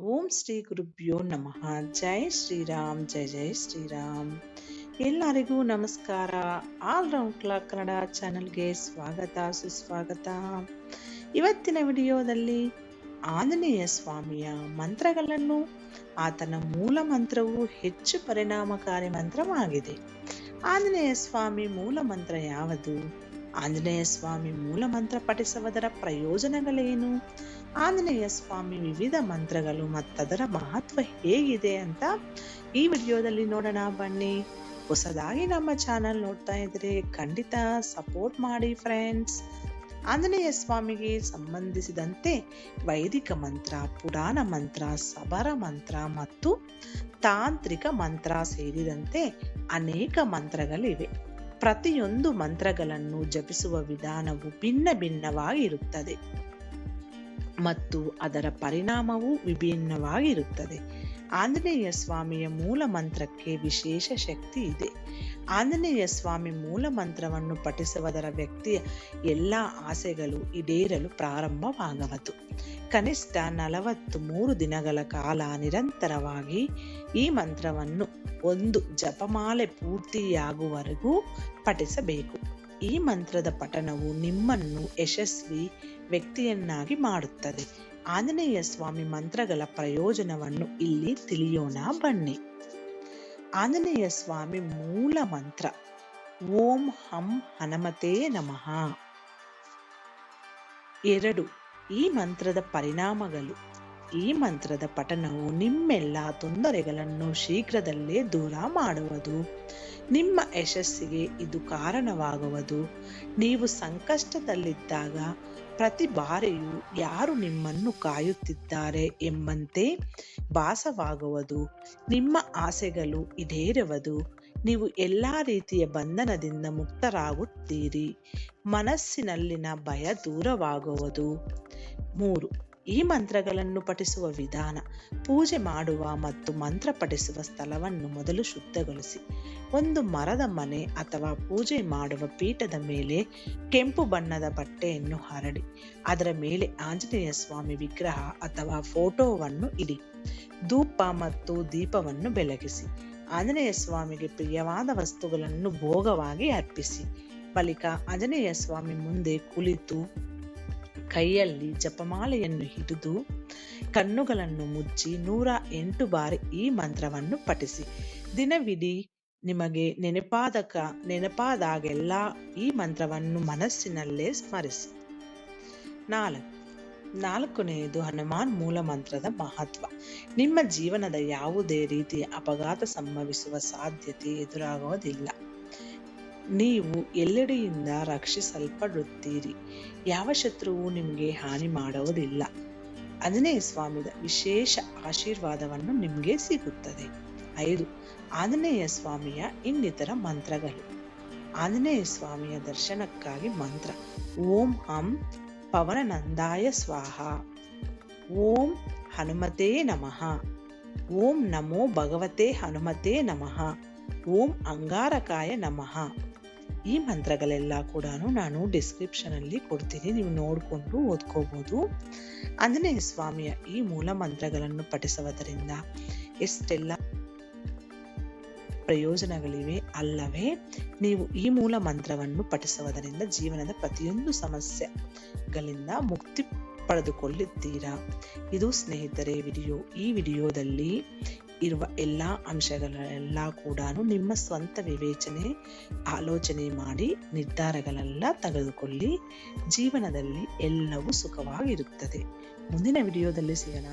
ಓಂ ಶ್ರೀ ಗುರುಭ್ಯೋ ನಮಃ. ಜೈ ಶ್ರೀರಾಮ್, ಜೈ ಜೈ ಶ್ರೀರಾಮ್. ಎಲ್ಲರಿಗೂ ನಮಸ್ಕಾರ. ಆಲ್ ರೌಂಡ್ ಕ್ಲಾಕ್ ಕನ್ನಡ ಚಾನಲ್ಗೆ ಸ್ವಾಗತ, ಸುಸ್ವಾಗತ. ಇವತ್ತಿನ ವಿಡಿಯೋದಲ್ಲಿ ಆಂಜನೇಯ ಸ್ವಾಮಿಯ ಮಂತ್ರಗಳನ್ನು, ಆತನ ಮೂಲ ಮಂತ್ರವು ಹೆಚ್ಚು ಪರಿಣಾಮಕಾರಿ ಮಂತ್ರವಾಗಿದೆ. ಆಂಜನೇಯ ಸ್ವಾಮಿ ಮೂಲ ಮಂತ್ರ ಯಾವುದು? ಆಂಜನೇಯ ಸ್ವಾಮಿ ಮೂಲ ಮಂತ್ರ ಪಠಿಸುವುದರ ಪ್ರಯೋಜನಗಳೇನು? ಆಂಜನೇಯ ಸ್ವಾಮಿ ವಿವಿಧ ಮಂತ್ರಗಳು ಮತ್ತದರ ಮಹತ್ವ ಹೇಗಿದೆ ಅಂತ ಈ ವಿಡಿಯೋದಲ್ಲಿ ನೋಡೋಣ ಬನ್ನಿ. ಹೊಸದಾಗಿ ನಮ್ಮ ಚಾನಲ್ ನೋಡ್ತಾ ಇದ್ರೆ ಖಂಡಿತ ಸಪೋರ್ಟ್ ಮಾಡಿ ಫ್ರೆಂಡ್ಸ್. ಆಂಜನೇಯ ಸ್ವಾಮಿಗೆ ಸಂಬಂಧಿಸಿದಂತೆ ವೈದಿಕ ಮಂತ್ರ, ಪುರಾಣ ಮಂತ್ರ, ಸಬರ ಮಂತ್ರ ಮತ್ತು ತಾಂತ್ರಿಕ ಮಂತ್ರ ಸೇರಿದಂತೆ ಅನೇಕ ಮಂತ್ರಗಳಿವೆ. ಪ್ರತಿಯೊಂದು ಮಂತ್ರಗಳನ್ನು ಜಪಿಸುವ ವಿಧಾನವು ಭಿನ್ನ ಭಿನ್ನವಾಗಿರುತ್ತದೆ. ಮತ್ತು ಅದರ ಪರಿಣಾಮವು ವಿಭಿನ್ನವಾಗಿರುತ್ತದೆ. ಆಂಜನೇಯ ಸ್ವಾಮಿಯ ಮೂಲ ಮಂತ್ರಕ್ಕೆ ವಿಶೇಷ ಶಕ್ತಿ ಇದೆ. ಆಂಜನೇಯ ಸ್ವಾಮಿ ಮೂಲ ಮಂತ್ರವನ್ನು ಪಠಿಸುವುದರ ವ್ಯಕ್ತಿಯ ಎಲ್ಲ ಆಸೆಗಳು ಈಡೇರಲು ಪ್ರಾರಂಭವಾಗುವುದು. ಕನಿಷ್ಠ ನಲವತ್ತು ಮೂರು ದಿನಗಳ ಕಾಲ ನಿರಂತರವಾಗಿ ಈ ಮಂತ್ರವನ್ನು ಒಂದು ಜಪಮಾಲೆ ಪೂರ್ತಿಯಾಗುವವರೆಗೂ ಪಠಿಸಬೇಕು. ಈ ಮಂತ್ರದ ಪಠಣವು ನಿಮ್ಮನ್ನು ಯಶಸ್ವಿ ವ್ಯಕ್ತಿಯನ್ನಾಗಿ ಮಾಡುತ್ತದೆ. ಆಂಜನೇಯ ಸ್ವಾಮಿ ಮಂತ್ರಗಳ ಪ್ರಯೋಜನವನ್ನು ಇಲ್ಲಿ ತಿಳಿಯೋಣ, ಬನ್ನಿ. ಆಂಜನೇಯ ಸ್ವಾಮಿ ಮೂಲ ಮಂತ್ರ, ಓಂ ಹಂ ಹನಮತೇ ನಮಃ. ಎರಡು, ಈ ಮಂತ್ರದ ಪರಿಣಾಮಗಳು. ಈ ಮಂತ್ರದ ಪಠಣವು ನಿಮ್ಮೆಲ್ಲ ತೊಂದರೆಗಳನ್ನು ಶೀಘ್ರದಲ್ಲೇ ದೂರ ಮಾಡುವುದು. ನಿಮ್ಮ ಯಶಸ್ಸಿಗೆ ಇದು ಕಾರಣವಾಗುವುದು. ನೀವು ಸಂಕಷ್ಟದಲ್ಲಿದ್ದಾಗ ಪ್ರತಿ ಬಾರಿಯೂ ಯಾರು ನಿಮ್ಮನ್ನು ಕಾಯುತ್ತಿದ್ದಾರೆ ಎಂಬಂತೆ ಭಾಸವಾಗುವುದು. ನಿಮ್ಮ ಆಸೆಗಳು ಈಡೇರುವುದು. ನೀವು ಎಲ್ಲ ರೀತಿಯ ಬಂಧನದಿಂದ ಮುಕ್ತರಾಗುತ್ತೀರಿ. ಮನಸ್ಸಿನಲ್ಲಿನ ಭಯ ದೂರವಾಗುವುದು. ಮೂರು. ಈ ಮಂತ್ರಗಳನ್ನು ಪಠಿಸುವ ವಿಧಾನ. ಪೂಜೆ ಮಾಡುವ ಮತ್ತು ಮಂತ್ರ ಪಠಿಸುವ ಸ್ಥಳವನ್ನು ಮೊದಲು ಶುದ್ಧಗೊಳಿಸಿ. ಒಂದು ಮರದ ಮನೆ ಅಥವಾ ಪೂಜೆ ಮಾಡುವ ಪೀಠದ ಮೇಲೆ ಕೆಂಪು ಬಣ್ಣದ ಬಟ್ಟೆಯನ್ನು ಹರಡಿ. ಅದರ ಮೇಲೆ ಆಂಜನೇಯ ಸ್ವಾಮಿ ವಿಗ್ರಹ ಅಥವಾ ಫೋಟೋವನ್ನು ಇಡಿ. ಧೂಪ ಮತ್ತು ದೀಪವನ್ನು ಬೆಳಗಿಸಿ. ಆಂಜನೇಯ ಸ್ವಾಮಿಗೆ ಪ್ರಿಯವಾದ ವಸ್ತುಗಳನ್ನು ಭೋಗವಾಗಿ ಅರ್ಪಿಸಿ. ಬಳಿಕ ಆಂಜನೇಯ ಸ್ವಾಮಿ ಮುಂದೆ ಕುಳಿತು ಕೈಯಲ್ಲಿ ಜಪಮಾಲೆಯನ್ನು ಹಿಡಿದು ಕಣ್ಣುಗಳನ್ನು ಮುಚ್ಚಿ ನೂರ ಎಂಟು ಬಾರಿ ಈ ಮಂತ್ರವನ್ನು ಪಠಿಸಿ. ದಿನವಿಡೀ ನಿಮಗೆ ನೆನಪಾದಕ, ನೆನಪಾದಾಗೆಲ್ಲ ಈ ಮಂತ್ರವನ್ನು ಮನಸ್ಸಿನಲ್ಲೇ ಸ್ಮರಿಸಿ. ನಾಲ್ಕು, ನಾಲ್ಕನೆಯದು ಹನುಮಾನ್ ಮೂಲ ಮಂತ್ರದ ಮಹತ್ವ. ನಿಮ್ಮ ಜೀವನದ ಯಾವುದೇ ರೀತಿಯ ಅಪಘಾತ ಸಂಭವಿಸುವ ಸಾಧ್ಯತೆ ಎದುರಾಗುವುದಿಲ್ಲ ನೀವು ಎಲ್ಲೆಡೆಯಿಂದ ರಕ್ಷಿಸಲ್ಪಡುತ್ತೀರಿ. ಯಾವ ಶತ್ರುವು ನಿಮಗೆ ಹಾನಿ ಮಾಡುವುದಿಲ್ಲ. ಆಂಜನೇಯ ಸ್ವಾಮಿದ ವಿಶೇಷ ಆಶೀರ್ವಾದವನ್ನು ನಿಮಗೆ ಸಿಗುತ್ತದೆ. ಐದು, ಆಂಜನೇಯ ಸ್ವಾಮಿಯ ಇನ್ನಿತರ ಮಂತ್ರಗಳು. ಆಂಜನೇಯ ಸ್ವಾಮಿಯ ದರ್ಶನಕ್ಕಾಗಿ ಮಂತ್ರ. ಓಂ ಹಂ ಪವನನಂದಾಯ ಸ್ವಾಹ. ಓಂ ಹನುಮತೇ ನಮಃ. ಓಂ ನಮೋ ಭಗವತೆ ಹನುಮತೇ ನಮಃ. ಓಂ ಅಂಗಾರಕಾಯ ನಮಃ. ಈ ಮಂತ್ರಗಳೆಲ್ಲ ಕೂಡ ನಾನು ಡಿಸ್ಕ್ರಿಪ್ಷನ್ ಅಲ್ಲಿ ಕೊಡ್ತೀನಿ, ನೀವು ನೋಡಿಕೊಂಡು ಓದ್ಕೋಬಹುದು ಆಂಜನೇಯ ಸ್ವಾಮಿಯ ಈ ಮೂಲ ಮಂತ್ರಗಳನ್ನು ಪಠಿಸುವುದರಿಂದ ಎಷ್ಟೆಲ್ಲ ಪ್ರಯೋಜನಗಳಿವೆ ಅಲ್ಲವೇ, ನೀವು ಈ ಮೂಲ ಮಂತ್ರವನ್ನು ಪಠಿಸುವುದರಿಂದ ಜೀವನದ ಪ್ರತಿಯೊಂದು ಸಮಸ್ಯೆಗಳಿಂದ ಮುಕ್ತಿ ಪಡೆದುಕೊಳ್ಳುತ್ತೀರಾ? ಇದು ಸ್ನೇಹಿತರೆ, ವಿಡಿಯೋ ಈ ವಿಡಿಯೋದಲ್ಲಿ ಇರುವ ಎಲ್ಲ ಅಂಶಗಳೆಲ್ಲ ಕೂಡ ನಿಮ್ಮ ಸ್ವಂತ ವಿವೇಚನೆ, ಆಲೋಚನೆ ಮಾಡಿ ನಿರ್ಧಾರಗಳೆಲ್ಲ ತೆಗೆದುಕೊಳ್ಳಿ. ಜೀವನದಲ್ಲಿ ಎಲ್ಲವೂ ಸುಖವಾಗಿರುತ್ತದೆ. ಮುಂದಿನ ವಿಡಿಯೋದಲ್ಲಿ ಸಿಗೋಣ.